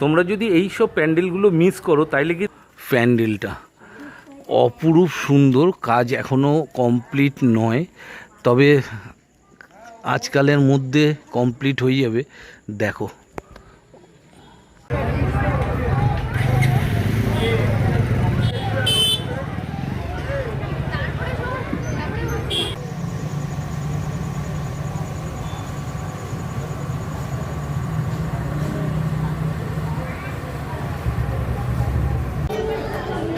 তোমরা যদি এই সব প্যান্ডেলগুলো মিস করো, তাইলে কি প্যান্ডেলটা অপরূপ সুন্দর, কাজ এখনও কমপ্লিট নয়। তবে আজকালের মধ্যে কমপ্লিট হয়ে যাবে। দেখো।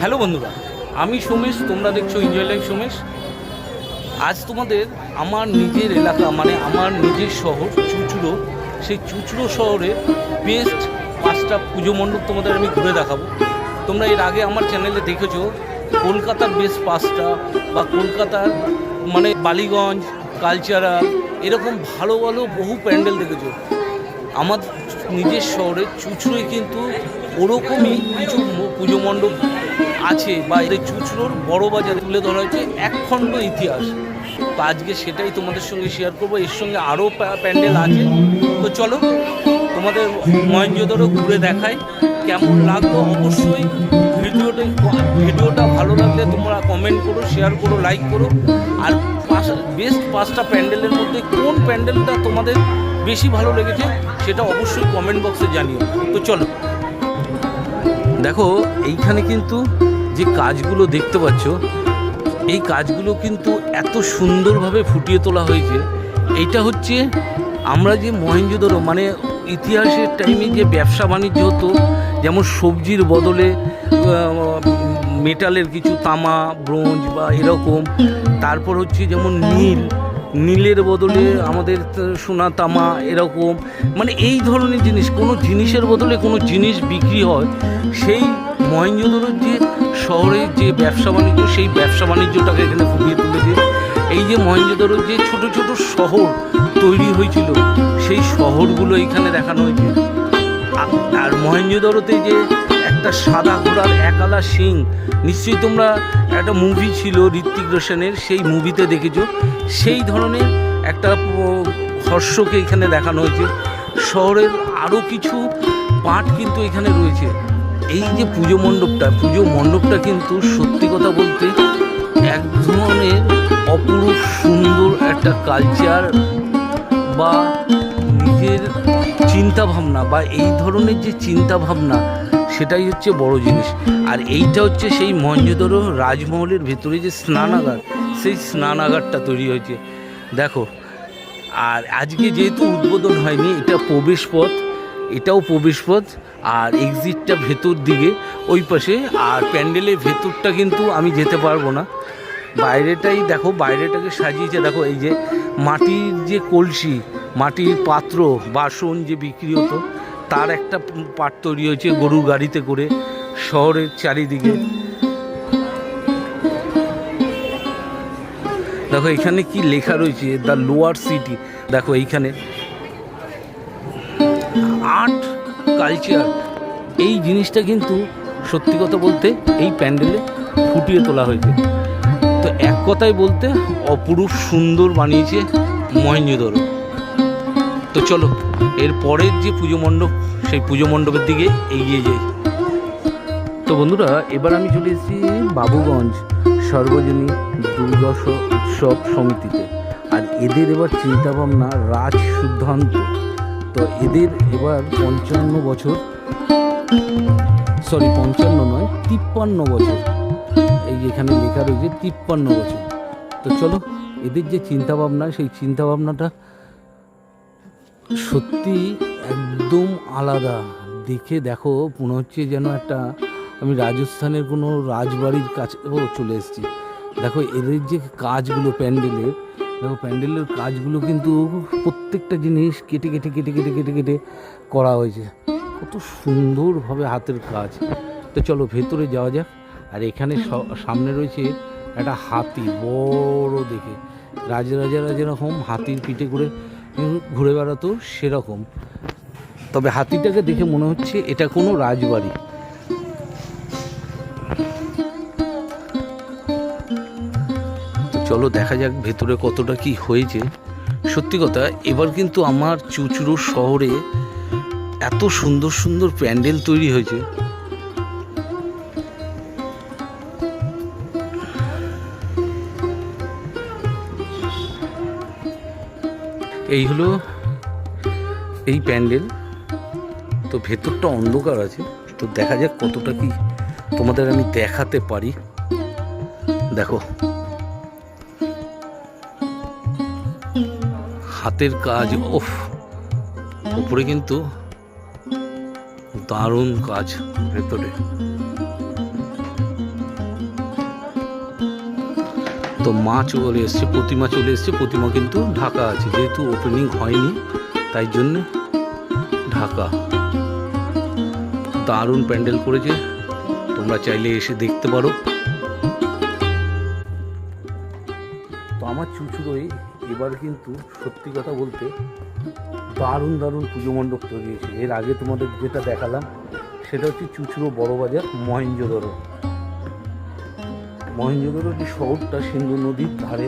হ্যালো বন্ধুরা, আমি সোমেশ, তোমরা দেখছ এনজয় লাইফ সোমেশ। আজ তোমাদের আমার নিজের এলাকা মানে আমার নিজের শহর চুচুড়ো, সেই চুচুড়ো শহরের বেস্ট পাঁচটা পুজো মণ্ডপ তোমাদের আমি ঘুরে দেখাবো। তোমরা এর আগে আমার চ্যানেলে দেখেছ, কলকাতার বেস্ট পাঁচটা বা কলকাতার মানে বালিগঞ্জ কালচারাল এরকম ভালো ভালো বহু প্যান্ডেল দেখেছ। আমার নিজের শহরে চুচুড়োয় কিন্তু ওরকমই কিছু পুজো মণ্ডপ আছে বা এই চুচুড়োর বড় বাজার তুলে ধরা হয়েছে একখণ্ড ইতিহাস। তো আজকে সেটাই তোমাদের সঙ্গে শেয়ার করব। এর সঙ্গে আরও প্যান্ডেল আছে। তো চলো তোমাদের মহেঞ্জোদারও ঘুরে দেখাই। কেমন লাগল অবশ্যই ভিডিওটা ভিডিওটা ভালো লাগলে তোমরা কমেন্ট করো শেয়ার করো লাইক করো। আর বেস্ট পাঁচটা প্যান্ডেলের মধ্যে কোন প্যান্ডেলটা তোমাদের বেশি ভালো লেগেছে সেটা অবশ্যই কমেন্ট বক্সে জানিও। তো চলো। দেখো, এইখানে কিন্তু যে কাজগুলো দেখতে পাচ্ছ, এই কাজগুলো কিন্তু এত সুন্দরভাবে ফুটিয়ে তোলা হয়েছে। এইটা হচ্ছে আমরা যে মহেঞ্জোদারো মানে ইতিহাসের টাইমে যে ব্যবসা বাণিজ্য হতো যেমন সবজির বদলে মেটালের কিছু তামা, ব্রোঞ্জ বা এরকম। তারপর হচ্ছে যেমন নীল, নীলের বদলে আমাদের সোনা তামা এরকম। মানে এই ধরনের জিনিস, কোনো জিনিসের বদলে কোনো জিনিস বিক্রি হয়, সেই মহেঞ্জোদারোর যে শহরের যে ব্যবসা বাণিজ্য, সেই ব্যবসা বাণিজ্যটাকে এখানে ফুটিয়ে তুলেছে। এই যে মহেঞ্জোদারোর যে ছোট ছোট শহর তৈরি হয়েছিল, সেই শহরগুলো এখানে দেখানো হয়েছে। আর মহেঞ্জোদারোতে যে একটা সাদা ঘোড়ার একালা সিং, নিশ্চয়ই তোমরা একটা মুভি ছিল ঋত্বিক রোশনের, সেই মুভিতে দেখেছ। সেই ধরনের একটা হর্ষকে এখানে দেখানো হয়েছে। শহরের আরও কিছু পার্ট কিন্তু এখানে রয়েছে। এই যে পুজো মণ্ডপটা পুজো মণ্ডপটা কিন্তু সত্যি কথা বলতে এক ধরনের অপরূপ সুন্দর একটা কালচার বা নিজের চিন্তা ভাবনা বা এই ধরনের যে চিন্তা ভাবনা সেটাই হচ্ছে বড় জিনিস। আর এইটা হচ্ছে সেই মঞ্জুদরো রাজমহলের ভেতরে যে স্নানাগার, সেই স্নানাগারটা তৈরি হয়েছে। দেখো, আর আজকে যেহেতু উদ্বোধন হয়নি, এটা প্রবেশ পথ, এটাও প্রবেশ পথ, আর এক্সিটটা ভেতর দিকে, ওই পাশে, আর প্যান্ডেলের ভেতরটা কিন্তু আমি যেতে পারব না। বাইরেটাই দেখো, বাইরেটাকে সাজিয়েছে, দেখো এই যে মাটির যে কলসি মাটির পাত্র, বাসন যে বিক্রি হতো, তার একটা পাট তৈরি হয়েছে গরুর গাড়িতে করে শহরের চারিদিকে। দেখো, এখানে কি লেখা রয়েছে দ্য লোয়ার সিটি দেখো, এইখানে। আর্ট কালচার এই জিনিসটা কিন্তু সত্যি কথা বলতে এই প্যান্ডেলে ফুটিয়ে তোলা হয়েছে। তো এক কথায় বলতে, অপরূপ সুন্দর বানিয়েছে মহেঞ্জোদরো তো চলো, এর পরের যে পুজো মণ্ডপ, সেই পুজো মণ্ডপের দিকে এগিয়ে যাই। তো বন্ধুরা, এবার আমি চলে এসেছি বাবুগঞ্জ সর্বজনী দুর্দশ উৎসব সমিতিতে। আর এদের এবার চিন্তাভাবনা রাজ সিদ্ধান্ত তো এদের এবার পঞ্চান্ন বছর, সরি, পঞ্চান্ন নয়, তিপ্পান্ন বছর। এই এখানে লেখা রয়েছে, তিপ্পান্ন বছর। তো চলো, এদের যে চিন্তাভাবনা, সেই চিন্তাভাবনাটা সত্যি একদম আলাদা। দেখে দেখো, মনে হচ্ছে যেন একটা আমি রাজস্থানের কোনো রাজবাড়ির কাছেও চলে এসেছি। দেখো, এদের যে কাজগুলো প্যান্ডেলের, দেখো, প্যান্ডেলের কাজগুলো কিন্তু প্রত্যেকটা জিনিস কেটে কেটে কেটে কেটে কেটে কেটে করা হয়েছে। কত সুন্দরভাবে হাতের কাজ। তো চলো, ভেতরে যাওয়া যাক। আর এখানে সামনে রয়েছে একটা হাতি, বড় দেখে। রাজরাজারা যেরকম হাতির পিঠে করে ঘুরে বেড়াতো সেরকম। তবে হাতিটাকে দেখে মনে হচ্ছে এটা কোনো রাজবাড়ি। চলো দেখা যাক ভেতরে কতটা কি হয়েছে। সত্যি কথা, এবার কিন্তু আমার চুচুড়ো শহরে এত সুন্দর সুন্দর প্যান্ডেল তৈরি হয়েছে। এই হলো এই প্যান্ডেল। তো ভেতরটা অন্ধকার আছে। তো দেখা যাক কতটা কি তোমাদের আমি দেখাতে পারি। দেখো। হাতের কাজ ওফ উপরে কিন্তু দারুণ কাজ ভেতরে। তো মা চলে এসছে, প্রতিমা চলে এসছে, প্রতিমা কিন্তু ঢাকা আছে, যেহেতু ওপেনিং হয়নি, তাই জন্য ঢাকা। দারুণ প্যান্ডেল করেছে, তোমরা চাইলে এসে দেখতে পারো। তো আমার চুচুড়োয় এবার কিন্তু সত্যি কথা বলতে দারুণ দারুণ পুজো মণ্ডপ তৈরি হয়েছে। এর আগে তোমাদের যেটা দেখালাম, সেটা হচ্ছে চুচুড়ো বড় বাজার মহেঞ্জোদরো মহেঞ্জোদরো যে শহরটা সিন্ধু নদীর ধারে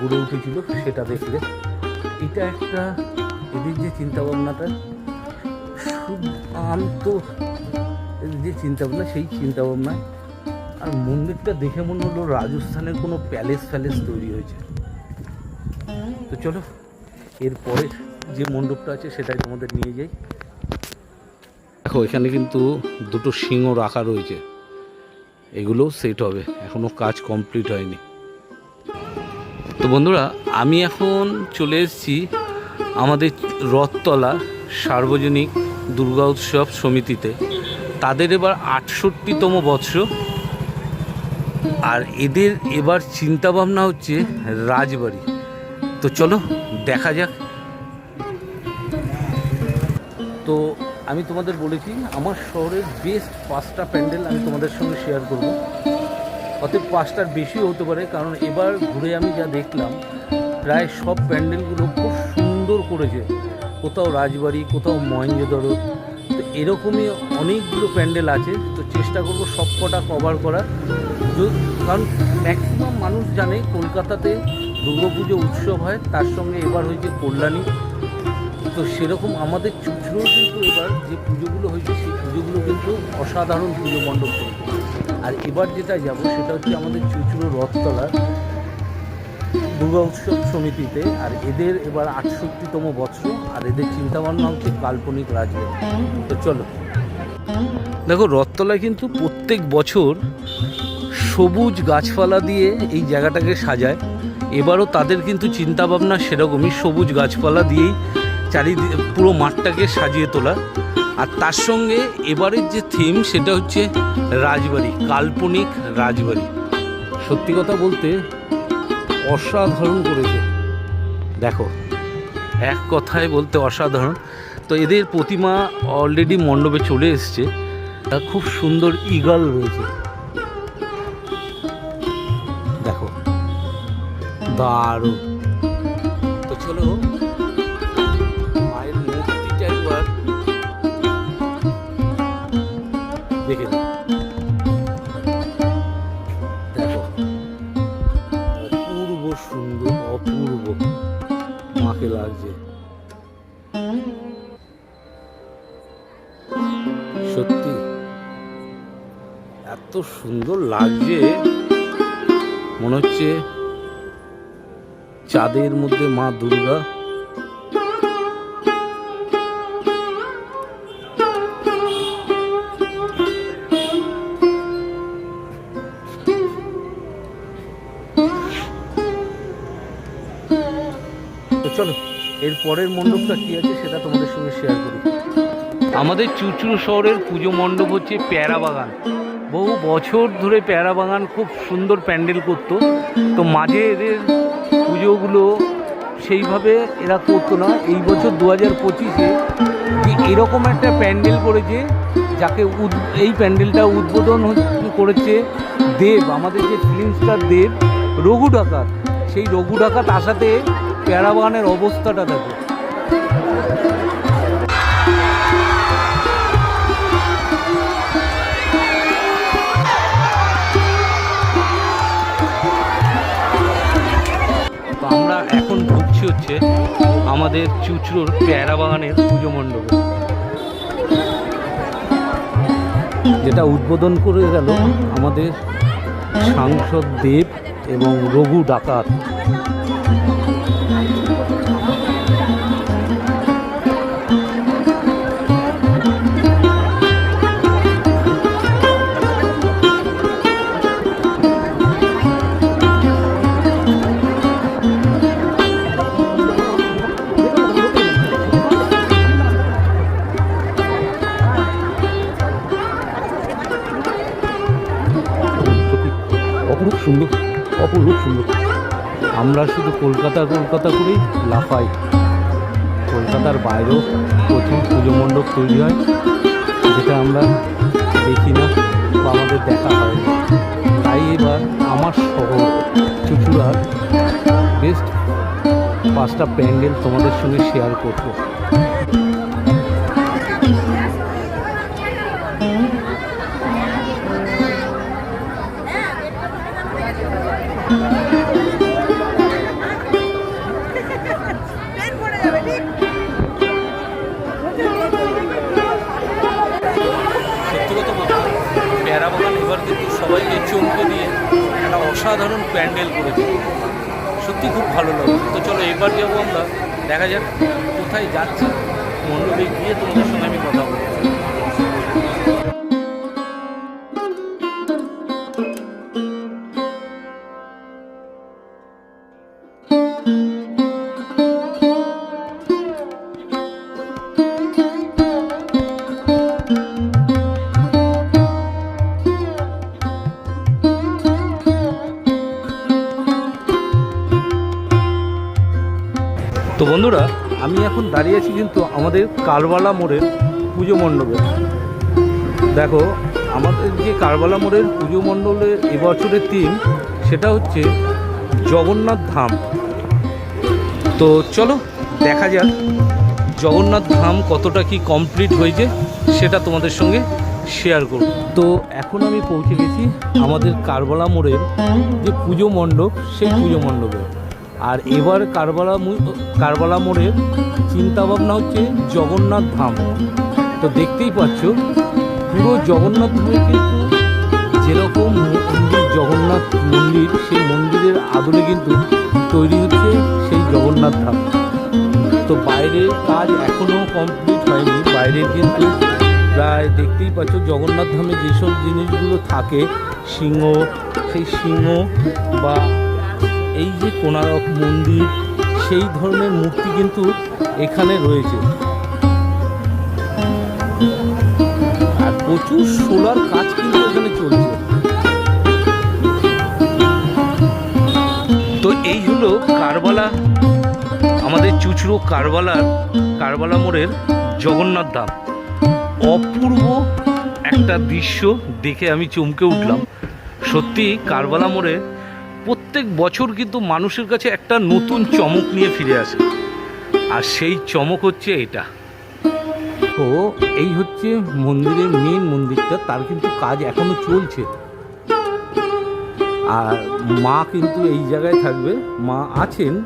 গড়ে উঠেছিল, সেটা দেখলে। এটা একটা এদের যে চিন্তাভাবনাটা আন্ত যে চিন্তাভাবনা, সেই চিন্তাভাবনায় আর মন্দিরটা দেখে মনে হলো রাজস্থানের কোনো প্যালেস ফ্যালেস তৈরি হয়েছে। তো চলো, এরপরে যে মণ্ডপটা আছে সেটাই তোমাদের নিয়ে যাই। দেখো, এখানে কিন্তু দুটো সিংহ রাখা রয়েছে। এগুলো সেট হবে। এখনও কাজ কমপ্লিট হয়নি। তো বন্ধুরা, আমি এখন চলে এসেছি আমাদের রথতলা সার্বজনিক দুর্গা উৎসব সমিতিতে। তাদের এবার আটষট্টিতম বৎসর আর এদের এবার চিন্তাভাবনা হচ্ছে রাজবাড়ি। তো চলো, দেখা যাক। তো আমি তোমাদের বলেছি, আমার শহরের বেস্ট পাঁচটা প্যান্ডেল আমি তোমাদের সঙ্গে শেয়ার করব। অতএব পাঁচটার বেশিও হতে পারে, কারণ এবার ঘুরে আমি যা দেখলাম, প্রায় সব প্যান্ডেলগুলো খুব সুন্দর করেছে। কোথাও রাজবাড়ি, কোথাও মহেঞ্জোদড়ো তো এরকমই অনেকগুলো প্যান্ডেল আছে। তো চেষ্টা করব সব কটা কভার করার কারণ ম্যাক্সিমাম মানুষ জানে কলকাতাতে দুর্গাপুজো উৎসব হয়, তার সঙ্গে এবার হয়েছে কল্যাণী। তো সেরকম আমাদের চুচড়ো কিন্তু এবার যে পুজোগুলো হয়েছে, সেই পুজোগুলো কিন্তু অসাধারণ পুজো মণ্ডপ আর এবার যেটা যাব, সেটা হচ্ছে আমাদের চুচড়ো রথতলা দুর্গা উৎসব সমিতিতে, আর এদের এবার আটষট্টিতম বছর, আর এদের চিন্তাভাবনা হচ্ছে কাল্পনিক রাজবাড়ি তো চলো। দেখো, রথতলায় কিন্তু প্রত্যেক বছর সবুজ গাছপালা দিয়ে এই জায়গাটাকে সাজায়। এবারও তাদের কিন্তু চিন্তাভাবনা সেরকমই, সবুজ গাছপালা দিয়েই চারিদিকে পুরো মাঠটাকে সাজিয়ে তোলা। আর তার সঙ্গে এবারের যে থিম সেটা হচ্ছে রাজবাড়ি, কাল্পনিক রাজবাড়ি। সত্যি কথা বলতে অসাধারণ করেছে। দেখো, এক কথায় বলতে অসাধারণ। তো এদের প্রতিমা অলরেডি মণ্ডপে চলে এসছে। তা খুব সুন্দর ইগল রয়েছে। দেখো, দারুণ। তো চলো দেখে দেখো, অপূর্ব সুন্দর, অপূর্ব মাকে লাগছে। সত্যি, এত সুন্দর লাগছে। মনে হচ্ছে চাঁদের মধ্যে মা দুর্গা চলো, এর পরের মণ্ডপটা কি আছে সেটা তোমাদের সঙ্গে শেয়ার করি। আমাদের চুচুড়ো শহরের পুজো মণ্ডপ হচ্ছে পেয়ারা বাগান। বহু বছর ধরে পেয়ারা বাগান খুব সুন্দর প্যান্ডেল করতো। তো মাঝে এদের পুজোগুলো সেইভাবে এরা করতো না। এই বছর দু হাজার পঁচিশে এরকম একটা প্যান্ডেল করেছে, যাকে উদ- এই প্যান্ডেলটা উদ্বোধন করেছে দেব, আমাদের যে ফিল্ম স্টার দেব, রঘু ডাকাত। সেই রঘু ডাকাত আসাতে পেয়ারা বাগানের অবস্থাটা দেখো। আমরা এখন ঢুকছি হচ্ছে আমাদের চুচড়োর পেয়ারা বাগানের পুজো মণ্ডপে। যেটা উদ্বোধন করে গেল আমাদের সাংসদ দেব এবং রঘু ডাকাত। অপরূপ সুন্দর অপরূপ সুন্দর। আমরা শুধু কলকাতা কলকাতা করেই লাফাই। কলকাতার বাইরেও প্রচুর পুজো মণ্ডপ তৈরি হয়, যেটা আমরা দেখি না বা আমাদের দেখা হয় তাই এবার আমার শহর চুচুড়ার বেস্ট পাঁচটা প্যান্ডেল তোমাদের সঙ্গে শেয়ার করব। সবাইকে চমকে দিয়ে একটা অসাধারণ প্যান্ডেল করে দিল সত্যি খুব ভালো লাগে তো চলো এবার যাব আমরা। দেখা যাক কোথায় যাচ্ছি। মণ্ডপে গিয়ে তোমাদের সঙ্গে আমি কথা বলব। আমি এখন দাঁড়িয়ে আছি কিন্তু আমাদের কারবালা মোড়ের পুজো মণ্ডপে। দেখো, আমাদের যে কারবালা মোড়ের পুজো মণ্ডলের এবছরের থিম সেটা হচ্ছে জগন্নাথ ধাম। তো চলো, দেখা যাক জগন্নাথ ধাম কতটা কি কমপ্লিট হয়েছে সেটা তোমাদের সঙ্গে শেয়ার করব। তো এখন আমি পৌঁছে গেছি আমাদের কারবালা মোড়ের যে পুজো মণ্ডপ, সেই পুজো মণ্ডপে। আর এবার কারবালা কারবালা মোড়ের চিন্তাভাবনা হচ্ছে জগন্নাথ ধাম। তো দেখতেই পাচ্ছ, পুরো জগন্নাথ ধামে কিন্তু যেরকম মন্দির, জগন্নাথ মন্দির, সেই মন্দিরের আদলে কিন্তু তৈরি হচ্ছে সেই জগন্নাথ ধাম। তো বাইরের কাজ এখনও কমপ্লিট হয়নি। বাইরের কিন্তু প্রায় দেখতেই পাচ্ছ, জগন্নাথ ধামে যেসব জিনিসগুলো থাকে, সিংহ, সেই সিংহ বা এই যে কোনারক মন্দির, সেই ধরনের মূর্তি কিন্তু এখানে রয়েছে। আর প্রচুর সোলার কাজ কিন্তু এখানে চলছে। তো এই হলো কারবালা, আমাদের চুচড়ো কারবালার, কারবালা মোড়ের জগন্নাথ ধাম। অপূর্ব একটা দৃশ্য দেখে আমি চমকে উঠলাম। সত্যি কারবালা মোড়ে প্রত্যেক বছর কিন্তু মানুষের কাছে একটা নতুন চমক নিয়ে ফিরে আসে। আর সেই চমক হচ্ছে এটা। তো এই হচ্ছে মন্দিরের মেন মন্দিরটা, তার কিন্তু কাজ এখনও চলছে। আর মা কিন্তু এই জায়গায় থাকবে, মা আছেন,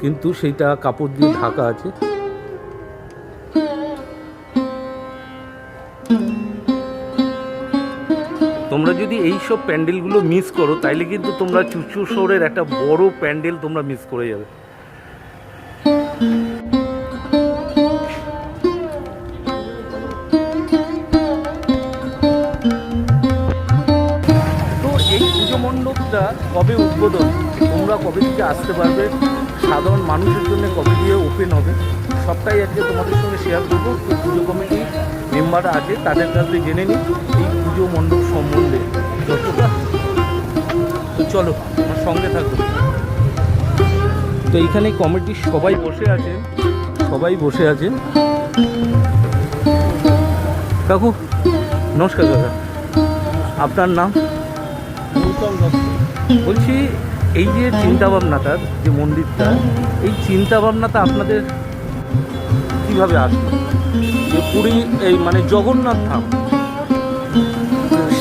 কিন্তু সেইটা কাপড় দিয়ে ঢাকা আছে। তোমরা যদি এই সব প্যান্ডেলগুলো মিস করো, তাইলে কিন্তু তোমরা চুচু শহরের একটা বড় প্যান্ডেল তোমরা মিস করে যাবে। তো এই পুজো মণ্ডপটা কবে উদ্বোধন? তোমরা কবে থেকে আসতে পারবে? সাধারণ মানুষের জন্য কবে দিয়ে ওপেন হবে? সবটাই আজকে তোমাদের সঙ্গে শেয়ার করব। পুজো কমিটি মেম্বার আছে, তাদের কাছে জেনে নিই। পুজো মণ্ডপ সম্বন্ধে যতটা চলো আমার সঙ্গে থাকো। তো এইখানে কমিটির সবাই বসে আছেন সবাই বসে আছেন। কাকু নমস্কার দাদা। আপনার নাম? বলছি এই যে চিন্তা ভাবনাটা যে মন্দিরটা এই চিন্তা ভাবনাটা আপনাদের কীভাবে আসবে যে পুরী এই মানে জগন্নাথ ধাম।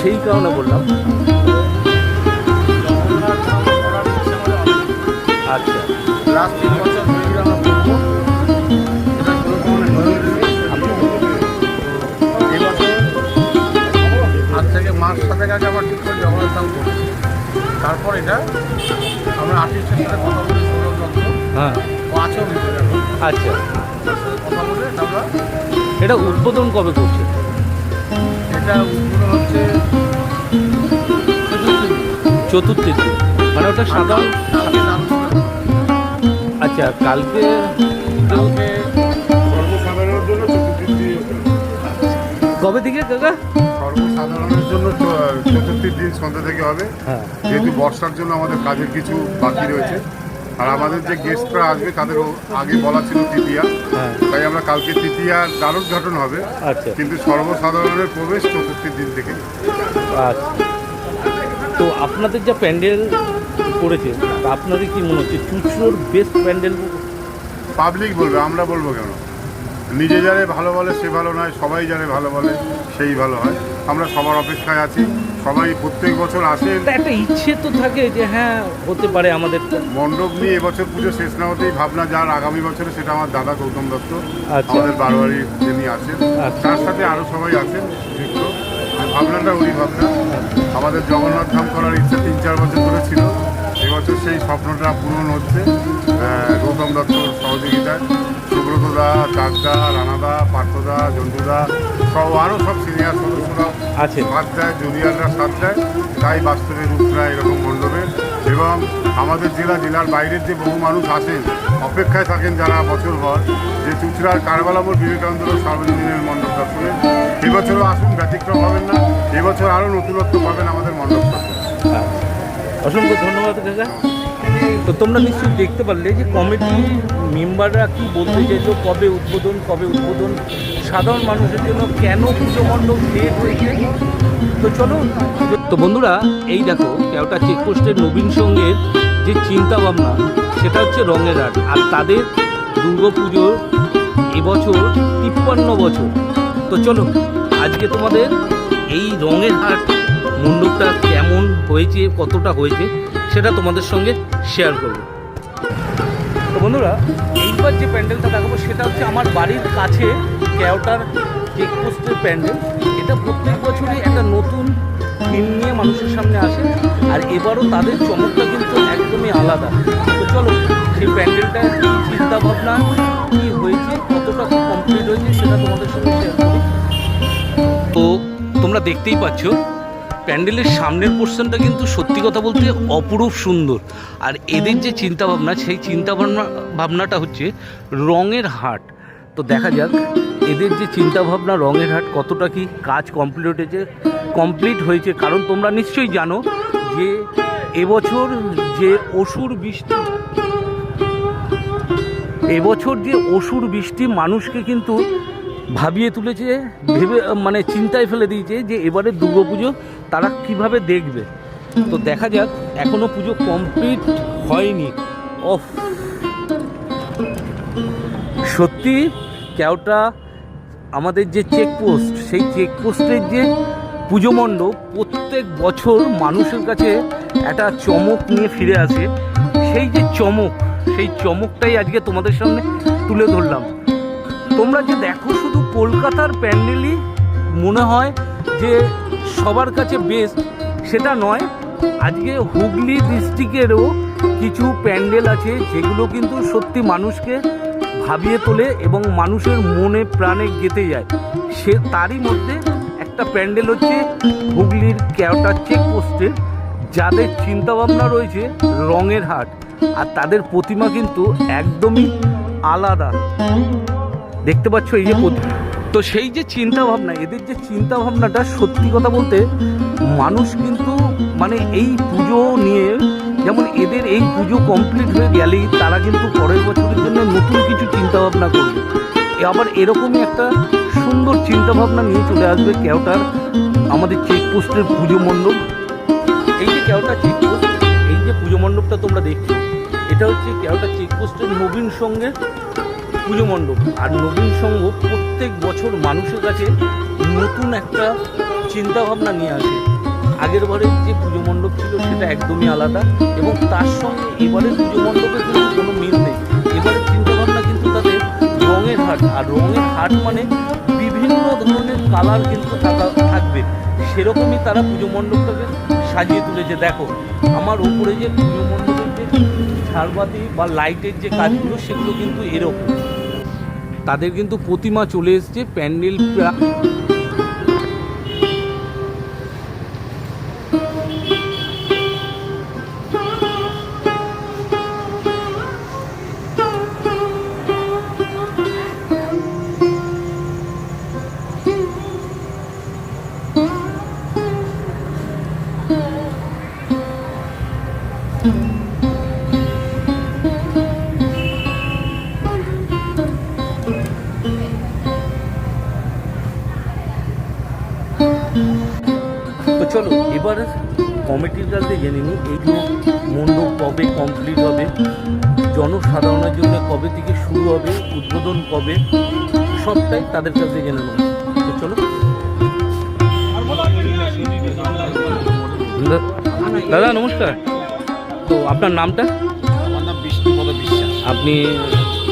সেই কারণে বললাম। আচ্ছা। লাস্ট তিন বছর ধরে আমরা করব এটা কোনো ধরনের নতুন জিনিস। এবছর সাবেক আগে আমরা ঠিক করে জগন্নাথ ধাম করব। তারপর এটা আমরা আর্টিস্টের সাথে কথা বলে হ্যাঁ। ও আচ্ছা। কথা বলে আমরা এটা উদ্বোধন কবে করছে এটা উদ্বোধন চতুর্থী দিন। মানে ওটা সাধারণ। আচ্ছা কালকে কালকে সর্বসাধারণের জন্য কবে থেকে কাকা? সর্বসাধারণের জন্য চতুর্থীর দিন সন্ধ্যা থেকে হবে। হ্যাঁ। যেহেতু বর্ষার জন্য আমাদের কাজের কিছু বাকি রয়েছে। আর আমাদের যে গেস্টরা আসবে তাদেরও আগে বলা ছিল তৃতীয়া হ্যাঁ। তাই আমরা কালকে তৃতীয়া দ্বারোদ্ঘাটন হবে। আচ্ছা। কিন্তু সর্বসাধারণের প্রবেশ চতুর্থীর দিন থেকে। আচ্ছা। তো আপনাদের যা প্যান্ডেল করেছে তা আপনাদের কি মনে হচ্ছে চুচড়োর বেস্ট প্যান্ডেল? পাবলিক বলবে আমরা বলব কেন? নিজে যারে ভালো বলে সে ভালো নয় সবাই যারে ভালো বলে সেই ভালো হয়। আমরা সবার অপেক্ষায় আছি সবাই প্রত্যেক বছর আসে। তা একটা ইচ্ছে তো থাকে যে হ্যাঁ হতে পারে আমাদের। মণ্ডপ নিয়ে এবছর পুজো শেষ না হতেই ভাবনা যার আগামী বছরে সেটা আমার দাদা গৌতম দত্ত আচ্ছা। আমাদের বারোয়ারি যিনি আছেন আচ্ছা। তার সাথে আরও সবাই আছেন যুক্ত ভাবনাটা উনি ভাবনা। আমাদের জগন্নাথ ধাম করার ইচ্ছা তিন চার বছর ধরে ছিল। এবছর সেই স্বপ্নটা পূরণ হচ্ছে গৌতম দত্তর সহযোগিতায়। সুব্রতদা চাকদা রানাদা পার্থদা জন্টুদা সব আরও সব সিনিয়র সদস্যরা আছে। সাথ দেয় জুনিয়ররা সাথ দেয় তাই বাস্তবে রূপ নেয় এরকম মণ্ডপের এবং আমাদের জেলা জেলার বাইরের যে বহু মানুষ আসেন অপেক্ষায় থাকেন যারা বছর ভর যে চুচড়ার কারবালামোর বিবেকানন্দ সার্বজনীনের মণ্ডপ দর্শনে। এবছরও আসুন ব্যতিক্রম হবেন না এবছর আরও নতুনত্ব পাবেন আমাদের মণ্ডপ দর্শনে। অসংখ্য ধন্যবাদ তো তোমরা নিশ্চয়ই দেখতে পারলে যে কমিটি মেম্বাররা কি বলতে চাইছো, কবে উদ্বোধন কবে উদ্বোধন, সাধারণ মানুষের জন্য কেন পুজো মণ্ডপ লেট হয়েছে? তো চলো। তো বন্ধুরা, এই দেখো, কেওটা চেকপোস্টের নবীন সঙ্গের যে চিন্তা ভাবনা সেটা হচ্ছে রঙের আট আর তাদের দুর্গাপুজোর এবছর তিপ্পান্ন বছর। তো চলো, আজকে তোমাদের এই রঙের হাট মণ্ডপটা কেমন হয়েছে, কতটা হয়েছে সেটা তোমাদের সঙ্গে শেয়ার করব। তো বন্ধুরা, এইবার যে প্যান্ডেলটা দেখাবো সেটা হচ্ছে আমার বাড়ির কাছে কেওটার চেকপোস্টের প্যান্ডেল। এটা প্রত্যেক বছরই একটা নতুন থিম নিয়ে মানুষের সামনে আসে, আর এবারও তাদের চমকটা কিন্তু একদমই আলাদা। তো চলো, সেই প্যান্ডেলটা কী চিন্তাভাবনা, কী হয়েছে, কতটা কমপ্লিট হয়েছে সেটা তোমাদের সঙ্গে শেয়ার তো তোমরা দেখতেই পাচ্ছ প্যান্ডেলের সামনের পোর্শনটা কিন্তু সত্যি কথা বলতে অপরূপ সুন্দর। আর এদের যে চিন্তা ভাবনা সেই চিন্তা ভাবনা ভাবনাটা হচ্ছে রঙের হাট। তো দেখা যাক, এদের যে চিন্তা ভাবনা রঙের হাট কতটা কি কাজ কমপ্লিট হয়েছে কমপ্লিট হয়েছে। কারণ তোমরা নিশ্চয়ই জানো যে এবছর যে অসুর বৃষ্টি, এবছর যে অসুর বৃষ্টি, মানুষকে কিন্তু ভাবিয়ে তুলেছে ভেবে মানে চিন্তায় ফেলে দিয়েছে যে এবারে দুর্গাপুজো তারা কীভাবে দেখবে। তো দেখা যাক এখনও পুজো কমপ্লিট হয়নি। অফ সত্যি কেউটা আমাদের যে চেকপোস্ট সেই চেকপোস্টের যে পুজো মণ্ডপ প্রত্যেক বছর মানুষের কাছে একটা চমক নিয়ে ফিরে আসে। সেই যে চমক সেই চমকটাই আজকে তোমাদের সামনে তুলে ধরলাম। তোমরা যে দেখো শুধু কলকাতার প্যান্ডেলই মনে হয় যে সবার কাছে বেস্ট সেটা নয়। আজকে হুগলি ডিস্ট্রিক্টেরও কিছু প্যান্ডেল আছে, যেগুলো কিন্তু সত্যি মানুষকে ভাবিয়ে তোলে এবং মানুষের মনে প্রাণে গেঁথে যায়। সে তারই মধ্যে একটা প্যান্ডেল হচ্ছে হুগলির কেওটা চেকপোস্টের যাদের চিন্তাভাবনা রয়েছে রঙের হাট। আর তাদের প্রতিমা কিন্তু একদমই আলাদা। দেখতে পাচ্ছ এই যে তো সেই যে চিন্তা ভাবনা এদের যে চিন্তা ভাবনাটা সত্যি কথা বলতে মানুষ কিন্তু মানে এই পুজো নিয়ে যেমন এদের এই পুজো কমপ্লিট হয়ে গেলেই তারা কিন্তু পরের বছরের জন্য নতুন কিছু চিন্তা ভাবনা করবে আবার এরকমই একটা সুন্দর চিন্তা ভাবনা নিয়ে চলে আসবে কেওটার আমাদের চেকপোস্টের পুজো মণ্ডপ। এই যে কেওটা চেকপোস্ট এই যে পুজো মণ্ডপটা তোমরা দেখছ এটা হচ্ছে কেওটা চেকপোস্টের নবীন সঙ্গে পুজো মণ্ডপ। আর নবীন সংঘ প্রত্যেক বছর মানুষের কাছে নতুন একটা চিন্তাভাবনা নিয়ে আসে। আগের বারের যে পুজো মণ্ডপ ছিল সেটা একদমই আলাদা এবং তার সঙ্গে এবারের পুজো মণ্ডপের কিন্তু কোনো মিল নেই। এবারের চিন্তাভাবনা কিন্তু তাদের রঙের হাট, আর রঙের হাট মানে বিভিন্ন ধরনের কালার কিন্তু থাকা, থাকবে। সেরকমই তারা পুজো মণ্ডপটাকে সাজিয়ে তুলেছে। দেখো, আমার উপরে যে পুজো মণ্ডপের যে ঝাড়বাতি বা লাইটের যে কাজগুলো সেগুলো কিন্তু এরকম। তাদের কিন্তু প্রতিমা চলে এসছে প্যান্ডেল কমিটির কাছে জেনে নিই এই যে মণ্ডপ কবে কমপ্লিট হবে জনসাধারণের জন্য কবে থেকে শুরু হবে উদ্বোধন কবে সবটাই তাদের কাছে জেনে নেব। তো চলো। দাদা নমস্কার। তো আপনার নামটা? আমার নাম বিষ্ণুপদ বিশ্বাস। আপনি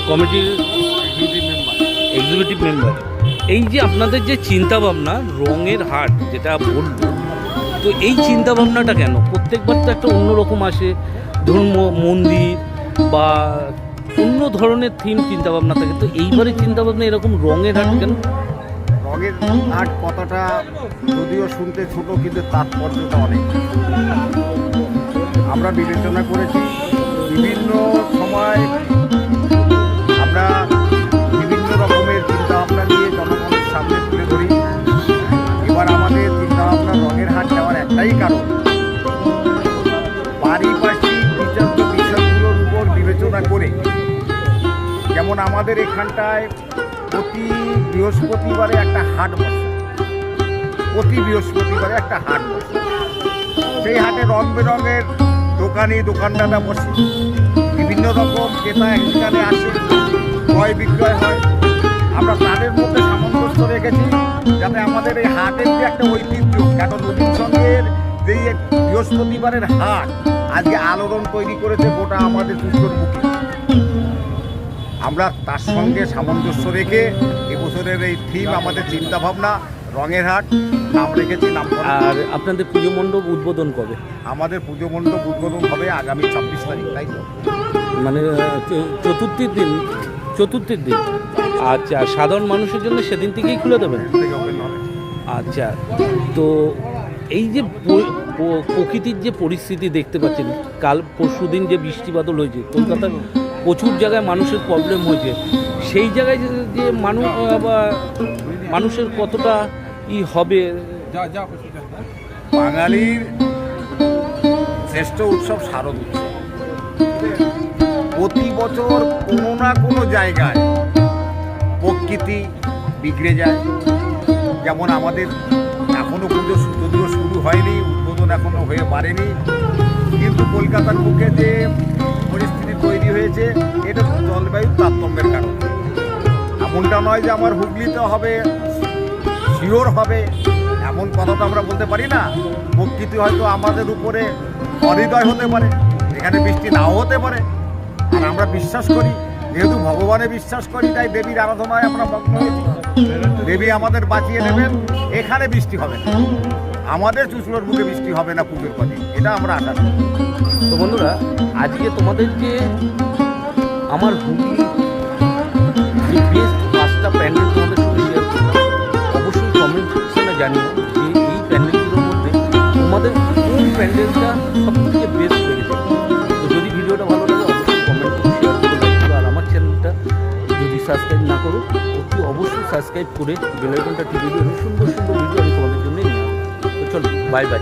কমিটির এক্সিকিউটিভ মেম্বার এই যে আপনাদের যে চিন্তাভাবনা রঙের হাট যেটা বলল তো এই চিন্তা ভাবনাটা কেন? প্রত্যেকবার তো একটা অন্যরকম আসে। ধরুন ম- মন্দির বা অন্য ধরনের থিম চিন্তা ভাবনা থাকে। তো এইবারের চিন্তা ভাবনা এরকম রঙের হাট কেন? রঙের হাট কথাটা যদিও শুনতে ছোট, কিন্তু তাৎপর্যটা অনেক। আমরা বিবেচনা করেছি, বিভিন্ন সময় পারিপার্শ্বিক বিচার্য বিষয়গুলোর উপর বিবেচনা করে, যেমন আমাদের এখানটায় প্রতি বৃহস্পতিবারে একটা হাট বসে। প্রতি বৃহস্পতিবারে একটা হাট বসে। সেই হাটে রং বেরঙের দোকানি, দোকানদাররা বসে। বিভিন্ন রকম ক্রেতা এখানে আসে, ক্রয় বিক্রয় হয়। আমরা তাদের মধ্যে সামঞ্জস্য রেখেছি, যাতে আমাদের এই হাটের যে একটা ঐতিহ্য, কেন নদীর সঙ্গের যে এই বৃহস্পতিবারের হাট। আজকে আলোড়ন তৈরি করেছে গোটা আমাদের পুজোর মুখে। আমরা তার সঙ্গে সামঞ্জস্য রেখে এবছরের এই থিম আমাদের চিন্তা ভাবনা রঙের হাট নাম রেখেছি নাম আর আপনাদের পুজো মণ্ডপ উদ্বোধন কবে? আমাদের পুজো মণ্ডপ উদ্বোধন হবে আগামী ছাব্বিশ তারিখ তাই তো? মানে চতুর্থীর দিন চতুর্থীর দিন। আচ্ছা সাধারণ মানুষের জন্য সেদিন থেকেই খুলে দেবেন। আচ্ছা তো এই যে প্রকৃতির যে পরিস্থিতি দেখতে পাচ্ছেন, কাল পরশু দিন যে বৃষ্টি বাদল হয়েছে, কলকাতার প্রচুর জায়গায় মানুষের প্রবলেম হয়েছে। সেই জায়গায় যে- মানুষ বা মানুষের কতটা ই হবে? বাঙালির শ্রেষ্ঠ উৎসব শারদ উৎসব। প্রতি বছর কোনো না কোনো জায়গায় প্রকৃতি বিগড়ে যায়। যেমন আমাদের এখনও পুজো যদিও শুরু হয়নি, উদ্বোধন এখনও হয়ে পারেনি, কিন্তু কলকাতার বুকে যে পরিস্থিতি তৈরি হয়েছে, এটা জলবায়ুর তারতম্যের কারণে। এমনটা নয় যে আমার হুগলিতে হবে, শিওর হবে, এমন কথা তো আমরা বলতে পারি না। প্রকৃতি হয়তো আমাদের উপরে অহৃদয় হতে পারে, এখানে বৃষ্টি নাও হতে পারে। আর আমরা বিশ্বাস করি যেহেতু ভগবানে বিশ্বাস করি, তাই দেবীর আরাধনায় আমরা মগ্ন দেবী আমাদের বাঁচিয়ে নেবেন এখানে বৃষ্টি হবে না। আমাদের চুচলোর বুকে বৃষ্টি হবে না পুজোর পথে এটা আমরা আশা করি। তো বন্ধুরা, আজকে তোমাদের যে আমার হুগলি পাঁচটা প্যান্ডেল তোমাদের অবশ্যই কমেন্ট সেকশনে জানিও যে এই প্যান্ডেলগুলোর মধ্যে তোমাদের কোন প্যান্ডেলটা সব থেকে বেস্ট সাবস্ক্রাইব না করো, অতি অবশ্যই সাবস্ক্রাইব করে বেলাইকনটা টিপে দিয়ে সুন্দর সুন্দর ভিডিও আমি তোমাদের জন্য নিয়ে তো চলো বাই বাই